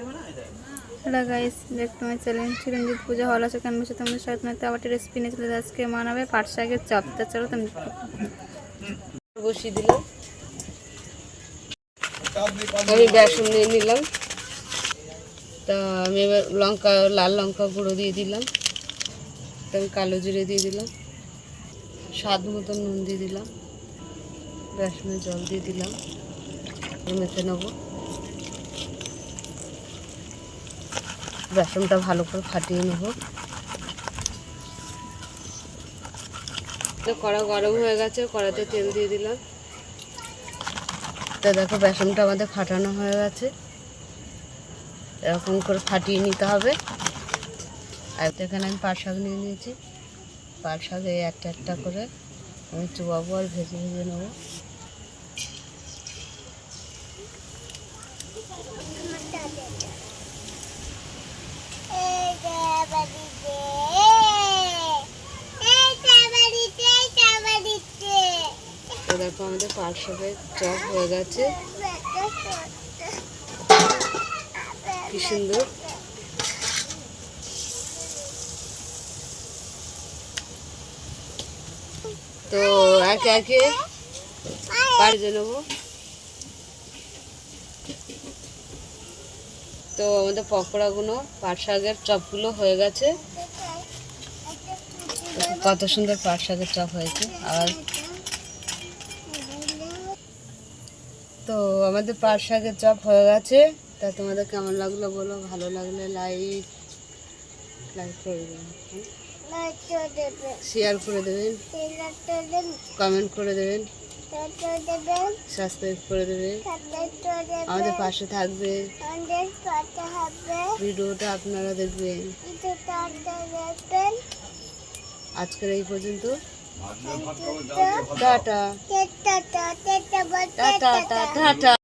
Hello guys back to my channel Chiranjit puja হল আছে কেন বসে তোমাদের সাথে নয় আবার রেসিপি নিয়ে চলে। আজকে মানাবে পাট শাকের চপ চলো তুমি বসিয়ে দিলাম। আমি বেসন নিয়ে নিলাম। তা আমি এবার লঙ্কা, লাল লঙ্কা গুঁড়ো দিয়ে দিলাম। তা আমি কালো জিরে দিয়ে দিলাম। স্বাদ মতো নুন দিয়ে দিলাম। বেসনে জল দিয়ে দিলাম। মেখে নেব। বেসনটা ভালো করে ফাটিয়ে নেব। তো কড়া গরম হয়ে গেছে কড়াতে তেল দিয়ে দিলাম। তা দেখো বেসনটা আমাদের ফাটানো হয়ে গেছে। এরকম করে ফাটিয়ে নিতে হবে। আর এখানে আমি পাট শাক নিয়ে নিয়েছি। পাট শাকে একটা একটা করে আমি চুবাবো আর ভেজে ভেজে নেব। দেখো আমাদের পাট শাকের চপ হয়ে গেছে। কি সুন্দর। তো একে একে বাড়িতে নেব তো আমাদের পকোড়াগুলো, পাট শাকের চপগুলো হয়ে গেছে। কত সুন্দর পাট শাকের চপ হয়েছে। আর তো আমাদের পাট শাকের চপ হয়ে গেছে। তা তোমাদের কেমন লাগল বলো? ভালো লাগলে লাইক লাইক করে দেবেন শেয়ার করে দেবেন কমেন্ট করে দেবেন সাবস্ক্রাইব করে দেবেন আমাদের পাশে থাকবে। ভিডিওটা আপনারা দেখবেন। আজকের এই পর্যন্ত। টাটা। Tata tata tata